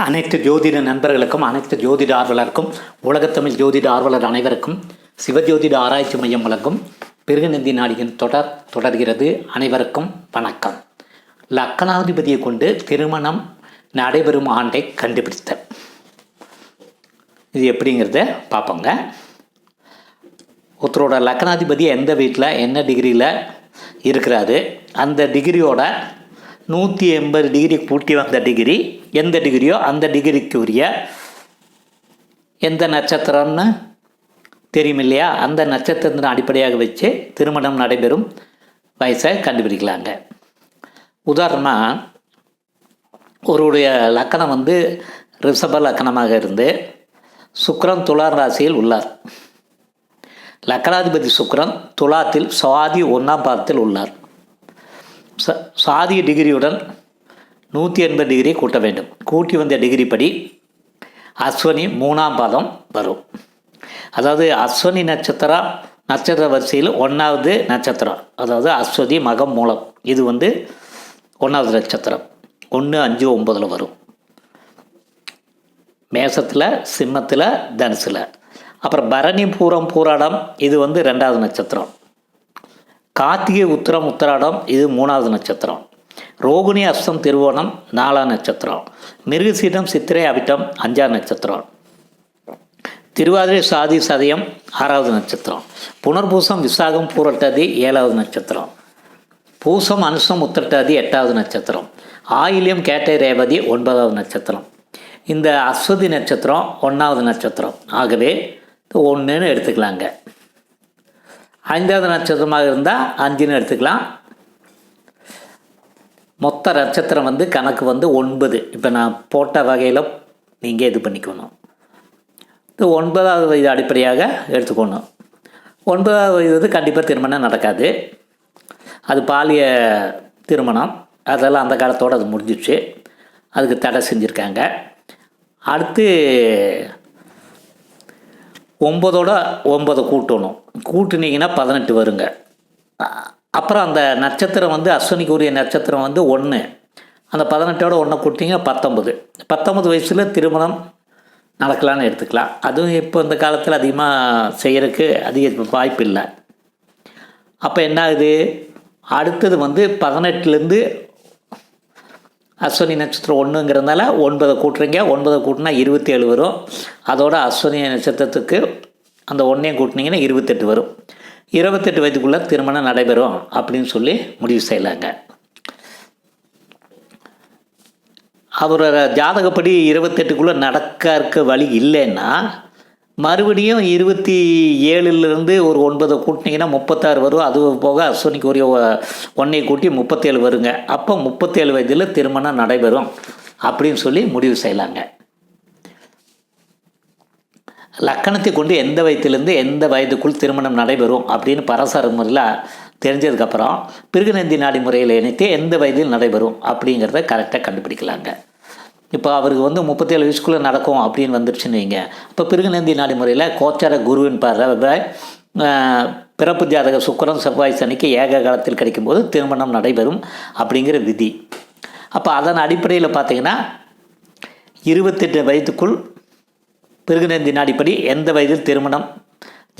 அனைத்து ஜோதிட நண்பர்களுக்கும் அனைத்து ஜோதிட ஆர்வலருக்கும் உலகத்தமிழ் ஜோதிட ஆர்வலர் அனைவருக்கும் சிவஜோதிட ஆராய்ச்சி மையம் வழங்கும் பிருகநந்தி நாடியின் தொடர் தொடர்கிறது. அனைவருக்கும் வணக்கம். லக்கணாதிபதியை கொண்டு திருமணம் நடைபெறும் ஆண்டை கண்டுபிடித்த இது எப்படிங்கிறத பார்ப்போங்க. ஒருத்தரோட லக்கணாதிபதி எந்த வீட்டில் என்ன டிகிரியில் இருக்கிறாரு அந்த டிகிரியோட நூற்றி எண்பது டிகிரி கூட்டி வந்த டிகிரி எந்த டிகிரியோ அந்த டிகிரிக்கு உரிய எந்த நட்சத்திரம்னு தெரியும் இல்லையா அந்த நட்சத்திரத்தின் அடிப்படையாக வச்சு திருமணம் நடைபெறும் வயசை கண்டுபிடிக்கலாங்க. உதாரணமாக ஒருவருடைய லக்கணம் வந்து ரிஷப லக்கணமாக இருந்து சுக்கரன் துலார் ராசியில் உள்ளார். லக்கணாதிபதி சுக்கரன் துலாத்தில் சுவாதி ஒன்றாம் பாதத்தில் உள்ளார். ச சாதி டிகிரியுடன் நூற்றி எண்பது டிகிரி கூட்ட வேண்டும். கூட்டி வந்த டிகிரி படி அஸ்வனி மூணாம் பாதம் வரும். அதாவது அஸ்வனி நட்சத்திரம் நட்சத்திர வரிசையில் ஒன்றாவது நட்சத்திரம். அதாவது அஸ்வதி மகம் மூலம். இது வந்து ஒன்றாவது நட்சத்திரம். ஒன்று அஞ்சு ஒம்பதில் வரும். மேசத்தில் சிம்மத்தில் தனுசில். அப்புறம் பரணி பூரம் பூராடம் இது வந்து ரெண்டாவது நட்சத்திரம். கார்த்திகை உத்திரம் உத்திராடம் இது மூணாவது நட்சத்திரம். ரோகிணி அஸ்தம் திருவோணம் நாலாம் நட்சத்திரம். மிருகசீடம் சித்திரை அவிட்டம் அஞ்சாம் நட்சத்திரம். திருவாதிரை சாதி சதயம் ஆறாவது நட்சத்திரம். புனர்பூசம் விசாகம் பூரட்டாதி ஏழாவது நட்சத்திரம். பூசம் அனுசம் உத்திரட்டாதி எட்டாவது நட்சத்திரம். ஆயிலியம் கேட்டை ரேவதி ஒன்பதாவது நட்சத்திரம். இந்த அஸ்வதி நட்சத்திரம் ஒன்றாவது நட்சத்திரம். ஆகவே ஒன்றுன்னு எடுத்துக்கலாங்க. ஐந்தாவது நட்சத்திரமாக இருந்தால் அஞ்சுன்னு எடுத்துக்கலாம். மொத்த நட்சத்திரம் வந்து கணக்கு வந்து ஒன்பது. இப்போ நான் போட்ட வகையில் நீங்கள் இது பண்ணிக்கணும். இது ஒன்பதாவது வயது அடிப்படையாக எடுத்துக்கணும். ஒன்பதாவது வயது வந்து கண்டிப்பாக திருமணம் நடக்காது. அது பாலிய திருமணம். அதெல்லாம் அந்த காலத்தோடு அது முடிஞ்சிச்சு அதுக்கு தடை செஞ்சுருக்காங்க. அடுத்து ஒம்பதோட ஒம்பதை கூட்டணும். கூட்டினீங்கன்னா பதினெட்டு வருங்க. அப்புறம் அந்த நட்சத்திரம் வந்து அஸ்வினிக்கு உரிய நட்சத்திரம் வந்து ஒன்று அந்த பதினெட்டோட ஒன்று கூட்டிங்கன்னா பத்தொம்பது. பத்தொம்பது வயசில் திருமணம் நடக்கலான்னு எடுத்துக்கலாம். அதுவும் இப்போ இந்த காலத்தில் அதிகமாக செய்கிறதுக்கு அதிக வாய்ப்பு இல்லை. அப்போ என்ன ஆகுது? அடுத்தது வந்து பதினெட்டுலேருந்து அஸ்வினி நட்சத்திரம் ஒன்றுங்கிறதுனால ஒன்பதை கூட்டுறீங்க. ஒன்பதை கூட்டினா இருபத்தேழு வரும். அதோட அஸ்வினி நட்சத்திரத்துக்கு அந்த ஒன்றையும் கூட்டினீங்கன்னா இருபத்தெட்டு வரும். இருபத்தெட்டு வயதுக்குள்ளே திருமணம் நடைபெறும் அப்படின்னு சொல்லி முடிவு செய்யலாங்க. அவரோட ஜாதகப்படி இருபத்தெட்டுக்குள்ளே நடக்க இருக்க வழி இல்லைன்னா மறுபடியும் இருபத்தி ஏழுலேருந்து ஒரு ஒன்பதை கூட்டினீங்கன்னா முப்பத்தாறு வரும். அது போக அஸ்வினிக்கு உரிய ஒ- ஒன்றையை கூட்டி முப்பத்தேழு வருங்க. அப்போ முப்பத்தேழு வயதில் திருமணம் நடைபெறும். அப்படின்னு சொல்லி முடிவு செய்யலாங்க. லக்கணத்தை கொண்டு எந்த வயதிலேருந்து எந்த வயதுக்குள் திருமணம் நடைபெறும் அப்படின்னு பரசார முறையில் தெரிஞ்சதுக்கப்புறம் பிருகுநந்தி நாடி முறையில் இணைத்து எந்த வயதில் நடைபெறும் அப்படிங்கிறத கரெக்டாக கண்டுபிடிக்கலாங்க. இப்போ அவருக்கு வந்து முப்பத்தேழு வயசுக்குள்ளே நடக்கும் அப்படின்னு வந்துருச்சுன்னு வைங்க. இப்போ பிருகுநந்தி நாடி முறையில் கோச்சார குருவின் பார்வை பிறப்பு ஜாதக சுக்கரம் செவ்வாய் சனிக்கு ஏக காலத்தில் கிடைக்கும்போது திருமணம் நடைபெறும் அப்படிங்கிற விதி. அப்போ அதன் அடிப்படையில் பார்த்திங்கன்னா இருபத்தெட்டு வயதுக்குள் பிருகுநந்தி நாடிப்படி எந்த வயதில் திருமணம்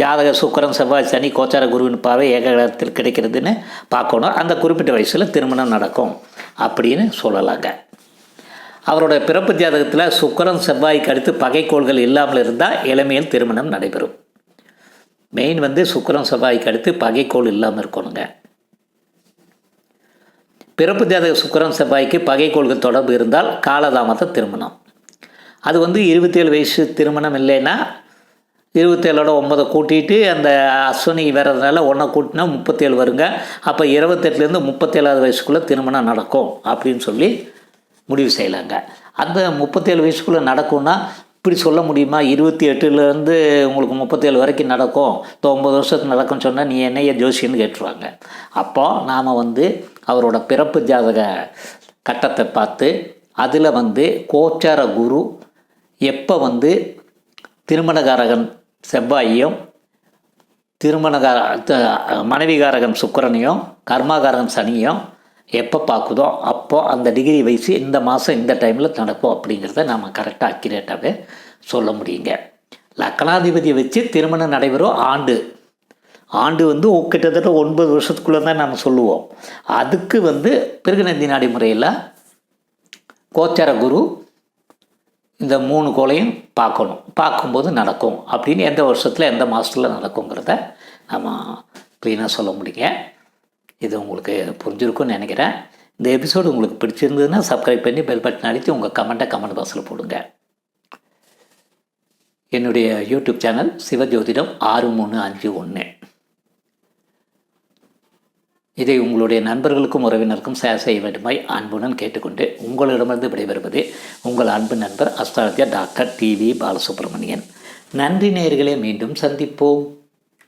ஜாதக சுக்கரம் செவ்வாய் சனி கோச்சார குருவின் பார்வை ஏககாலத்தில் கிடைக்கிறதுன்னு பார்க்கணும். அந்த குறிப்பிட்ட வயசில் திருமணம் நடக்கும் அப்படின்னு சொல்லலாங்க. அவரோட பிறப்பு ஜாதகத்தில் சுக்கரன் செவ்வாய்க்கு அடுத்து பகைக்கோள்கள் இல்லாமல் இருந்தால் இளமையில் திருமணம் நடைபெறும். மெயின் வந்து சுக்கரன் செவ்வாய்க்கு அடுத்து பகைக்கோள் இல்லாமல் இருக்கணுங்க. பிறப்பு ஜாதக சுக்கரன் செவ்வாய்க்கு பகைக்கோள்கள் தொடர்பு இருந்தால் காலதாமத திருமணம். அது வந்து இருபத்தேழு வயசு திருமணம் இல்லைன்னா இருபத்தேழோட ஒன்பதை கூட்டிட்டு அந்த அஸ்வினி வர்றதுனால ஒன்றை கூட்டினா முப்பத்தேழு வருங்க. அப்போ இருபத்தெட்டுலேருந்து முப்பத்தேழாவது வயசுக்குள்ளே திருமணம் நடக்கும் அப்படின்னு சொல்லி முடிவு செய்யலாங்க. அந்த முப்பத்தேழு வயசுக்குள்ளே நடக்கும்னா இப்படி சொல்ல முடியுமா? இருபத்தி எட்டுலேருந்து உங்களுக்கு முப்பத்தேழு வரைக்கும் நடக்கும். இப்போ ஒம்பது வருஷத்துக்கு நடக்கும்னு சொன்னால் நீ என்னைய ஜோசின்னு கேட்டுருவாங்க. அப்போ நாம் வந்து அவரோட பிறப்பு ஜாதக கட்டத்தை பார்த்து அதில் வந்து கோச்சார குரு எப்போ வந்து திருமணகாரகன் செவ்வாயும் திருமணகார மனைவிகாரகன் சுக்கரனையும் கர்மாகாரகன் சனியும் எப்போ பார்க்குதோ அப்போ அந்த டிகிரி வைஸ் இந்த மாதம் இந்த டைமில் நடக்கும் அப்படிங்கிறத நாம் கரெக்டாக அக்யூரேட்டாகவே சொல்ல முடியுங்க. லக்கணாதிபதியை வச்சு திருமணம் நடைபெறும் ஆண்டு. ஆண்டு வந்து கிட்டத்தட்ட ஒன்பது வருஷத்துக்குள்ளே தான் நம்ம சொல்லுவோம். அதுக்கு வந்து பிறகுநந்தி நாடி முறையில் கோச்சார குரு இந்த மூணு கோலையும் பார்க்கணும். பார்க்கும்போது நடக்கும். அப்படின்னு எந்த வருஷத்தில் எந்த மாதத்தில் நடக்குங்கிறத நம்ம க்ளீனாக சொல்ல முடியுங்க. இது உங்களுக்கு புரிஞ்சிருக்கும்னு நினைக்கிறேன். இந்த எபிசோடு உங்களுக்கு பிடிச்சிருந்ததுன்னா சப்ஸ்கிரைப் பண்ணி பெல் பட்டன் அடித்து உங்கள் கமெண்ட்டை கமெண்ட் பாக்ஸில் போடுங்க. என்னுடைய யூடியூப் சேனல் சிவஜோதிடம் ஆறு மூணு அஞ்சு ஒன்று. இதை உங்களுடைய நண்பர்களுக்கும் உறவினருக்கும் ஷேர் செய்ய வேண்டுமாய் அன்புடன் கேட்டுக்கொண்டு உங்களிடமிருந்து விடைபெறுவது உங்கள் அன்பு நண்பர் அஸ்தாரத்திய டாக்டர் டிவி பாலசுப்ரமணியன். நன்றி நேயர்களே மீண்டும் சந்திப்போம்.